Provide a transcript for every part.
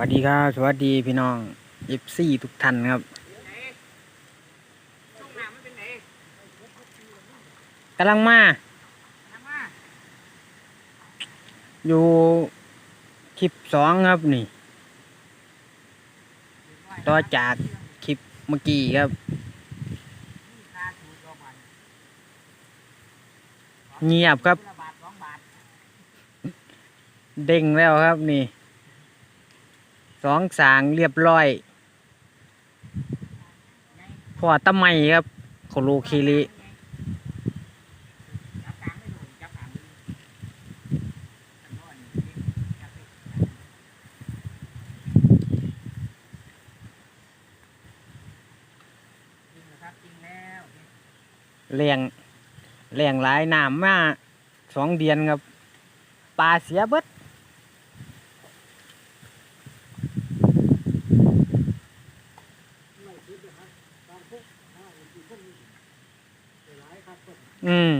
วัสดีครับ สวัสดีพี่น้องเอฟซีทุกท่านครับกำลังมา อยู่คลิปสองครับนี่ ต่อจากคลิปเมื่อกี้ครับ เงียบครับ เด้งแล้วครับนี่ สองสางเรียบร้อยพอตะไมครับโคโลคิริเลี้ยงเลี้ยงหลายน้ำมาสองเดือนครับปลาเสียเบิด อืม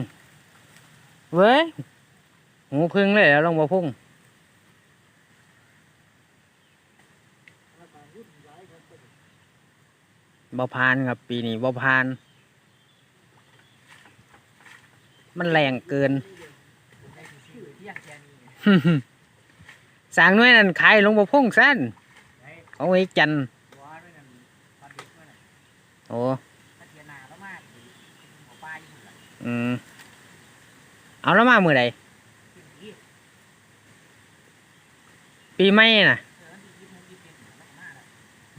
เว้ย หูพึ่งเลยแล้วลงบ่พุ่งบ่พานครับ ปีนี้บ่พาน มันแรงเกินสร้างน้วยนั่นขายหลวงบ่พุ่งสั้นของไอ้จันโอ้ อืมเอาแล้วมาเมื่อใดปีไม่น่ะ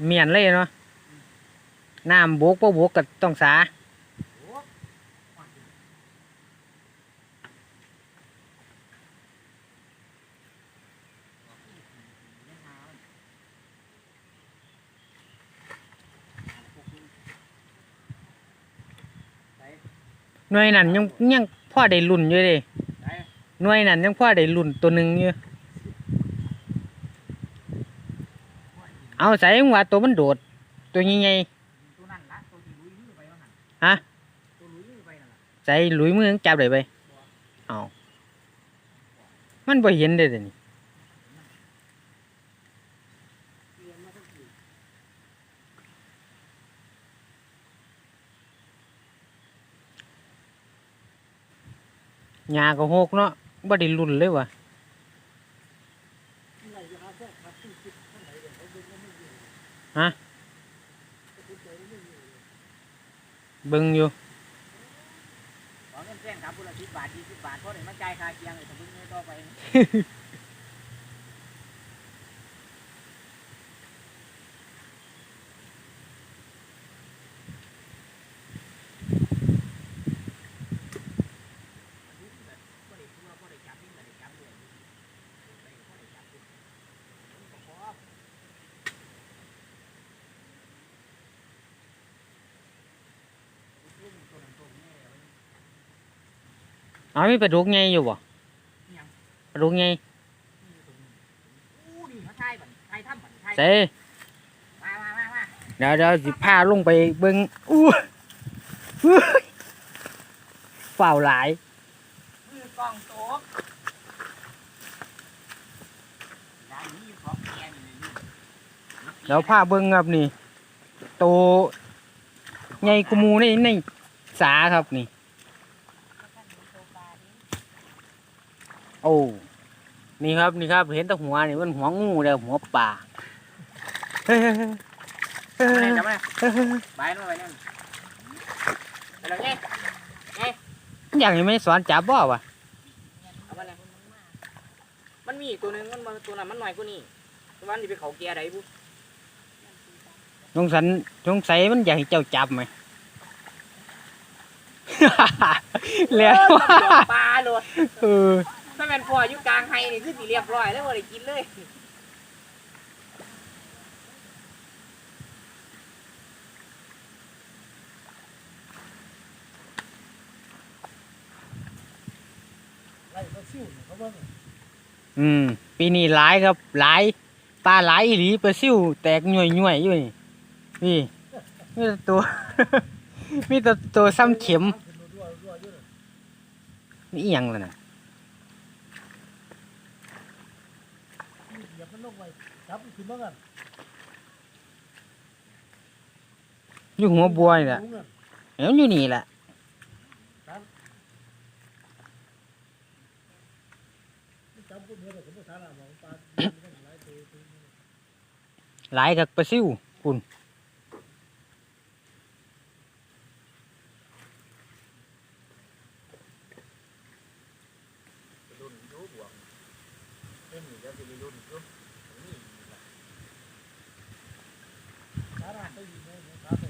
เมียนเลยเนาะน้ำบกบ่บกก็ต้องสา หน่วยนั้นยังยังพ่อได้รุ่นอยู่เดิหน่วยนั้นยังพ่อได้รุ่นตัวหนึ่งอยู่เอาใส่ว่าตัวมันโดด ตัวใหญ่ๆฮะใส่หลุยมือยังจับได้ไปเอามันบ่เห็นเด้อเดี๋ยวนี่ หญ้าก็หกเนาะบ่ได้รุ่นเลยวะฮะเบิ่งอยู่ขอเงินเส้นครับบุละสิบบาทยี่สิบบาทเพราะเดี๋ยวมาจ่ายคาเคียงเลยแต่เพิ่งไม่ต่อไป เอามีปลาดุกไงอยู่บ่ปลาดุกไงอู้นี่เขาใช่บันใช่ถ้ำบันใช่ใส่มามามามาเดี๋ยวเดี๋ยวสิพาลงไปเบิ่งอู้หู้ยฝ่าวหลายมือกล้องโต๊ะได้นี่อยู่ของแกนี่นี่เดี๋ยวพาเบิ่งครับนี่โตใหญ่กูมูในในสาครับนี่ อ้นี่ครับนี่ครับ เห็นแต่หัวนี่มันหัวงูเด้อหัวป่าเฮ้ยเฮ้ยเฮ้ยเฮ้ยมาเฮ้เลยยจับมาเฮ้ยเฮ้ยใบนั่นไปนั่นไปแล้วไงอย่างนี้ไม่สอนจับบ่วะเอามาเลยมันมีอีกตัวหนึงมันมาตัวนั้นมันหน่อยกว่านี้ตัวนั้นที่ไปเขาแก่ใดบุสงสัยสงสัยมันอยากให้เจ้าจับไหม แล้วเออมันโดนปลาโลด เออ ถ้าแม่นพ่ออยู่กลางไฮนี่คือสิเรียบร้อยแล้วบ่ได้กินเลยอืม ปีนี้หลายครับหลายปลาหลายอีหลีปลาซิวแตกหน่วยหน่วยอยู่นี่นี่มีแต่ตัว มีแต่ตัวซ้ำเข็มนี่อหยังล่ะนะ เหยียบมันลงไปจั บมันขึ้นมากันอยู่หัวบัวนี่แหละสูงอะเดี๋ยวอยู่นี่แหละจับปุ๊บเมื่อไหร่ผมก็ทานอะมองปลามันก็หลายตัวตัวหลายกับปลาซิวคุณรุ่นยูบวกเล่นนี่ก็จะมีรุ่นยูนี่ ทานอะไปอยู่ในในขาไป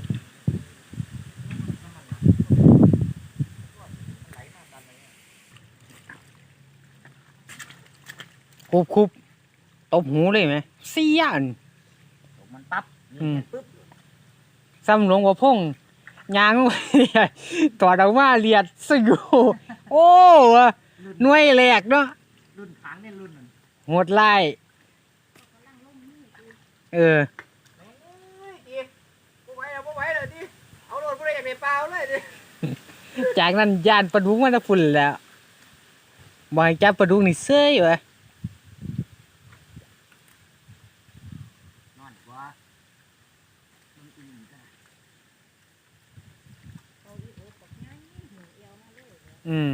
น้ำมันนะมันไหลมากันเลย คุบคุบตบหูเลยไหมเสียนมันปั๊บอืมปึ๊บซ้ำหลวงพ่อพงยางลงไปตอดออกมาเลียดสยูโอ้ว่ะหน่วยแหลกเนาะรุ่นค้างเนี่ยรุ่นนั้นโหดไล่เออเฮ้ยดิบ่ไหวแล้วบ่ไหวเลยดิเอาโดนบ่ได้อยากได้เปล่าเลยดิจากนั้นยานปลาดุกมันจะฝุ่นแล้วบอยจับปลาดุกนี่เซ้ยเว้ย นอนกว่ามันอื่นก็ อืม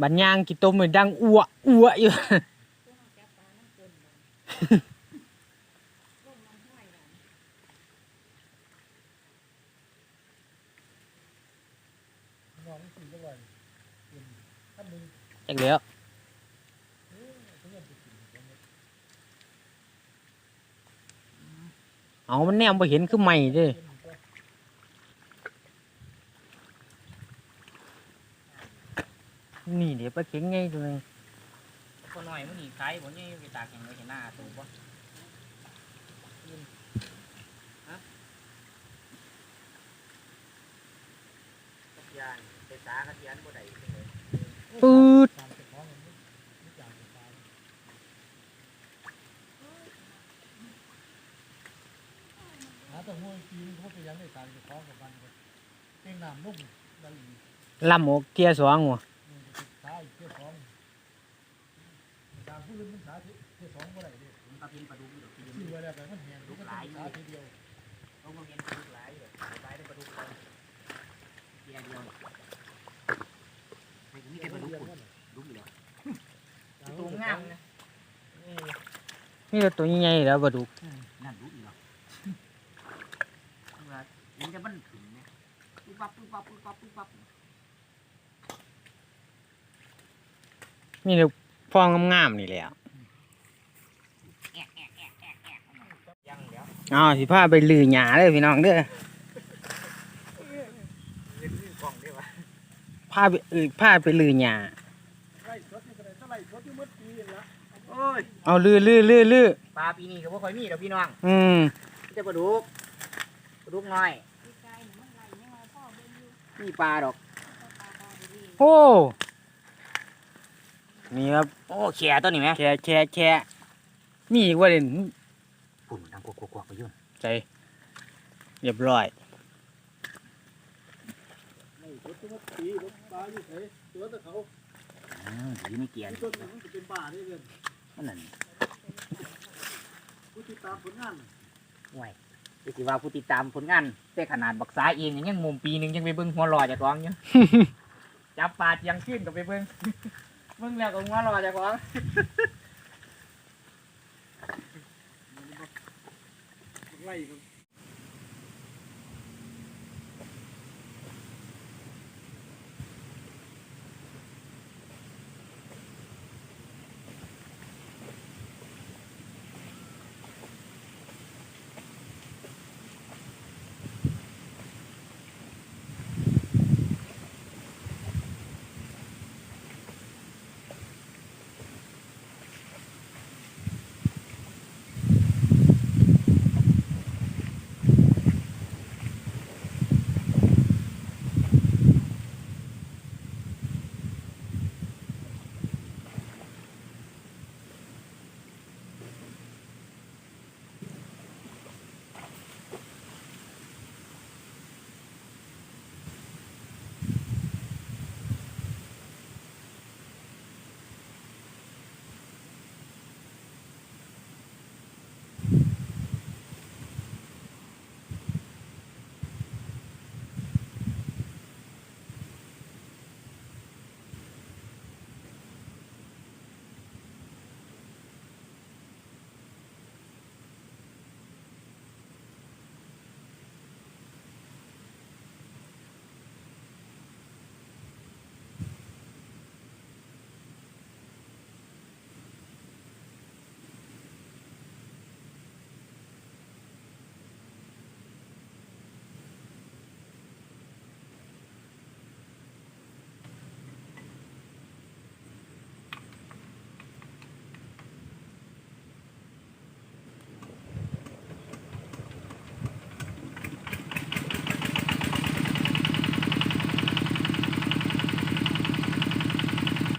บัดยางกินต้มมันดังอ้วอ้วอยู่มองสี่ก็ไหวเป็นท่านหนึ่งจักเดียวเขาเรียกไปกินกันเนี่ยเอามันแนมไปเห็นคือใหม่เด้ เป็น ก็นี่เดี๋ยวปลาเข็งไงตัวนึงคนหน่อยมันนี่ขายบ่นี่ไปตากแข่งไว้เห็นหน้าตูบ่ฮะกัยานไปตากระยานบ่ได้จังเลยปืดตามเจ้าของมันไม่ไม่จ่ายเป็นปลาหาแต่หัวอีกทีนึงเขาไปยังได้ตามเจ้าของกับมันเลยเองน้ำนุ่มได้อีก ลำออกเทียสองว่ะอืมจะ แล้วแต่มันแหงมันก็ต้องขาทีเดียวต้องมาเห็นลาดุกหลายอยู่หลายได้ปลาดุกคนเดียวเดียวไม่มีแต่ปลาดุกคนดุกอยู่แล้วตัวงามนะนี่ตัวใหญ่แล้วปลาดุกนั่นดุกอยู่แล้วเมื่อเห็นแต่มันถึงเนี่ยปุ๊บปั๊บปุ๊บปั๊บปุ๊บปั๊บปุ๊บปั๊บนี่แต่ฟองงามๆนี่แหละ ยังเดี๋ยวเอาสิพาไปลือหยาเลยพี่น้องเด้อเล่นมือกล่องได้ปะพาไปเออพาไปลือหยาไล่สดนี่ก็ได้เท่าไหร่สดที่มืดปีนี่ละโอ้ยเอาลือลือลือลือปลาปีนี้ก็บ่ค่อยมีดอกพี่น้องอืมมีแต่ปลาดุกปลาดุกน้อยมีปลาดอก โอ้นี่ครับโอ้เขียตัวนี้ไหมแค่แค่แค่มีอีกว่าเด่น ปุ่นดังกวกๆๆไปยุ่นใจเรียบร้อยไล่สดที่มืดปีรถปลาอยู่ไหนตัวแต่เขาอืมอยู่ในเกียร์ที่ต้นมันจะเป็นบ้าได้เลยมันนั่นผู้ติดตามผลงานห่วยจะสิว่าผู้ติดตามผลงานแต่ขนาดบักษาเองยังมุมปีหนึงยังไปเบิ่งหัวรอจากร้องอยู่ จับปลาเจียังขึ้นก็ไปเบิ่งเบิ่งแล้วก็หัวรอจากร้อง ไล่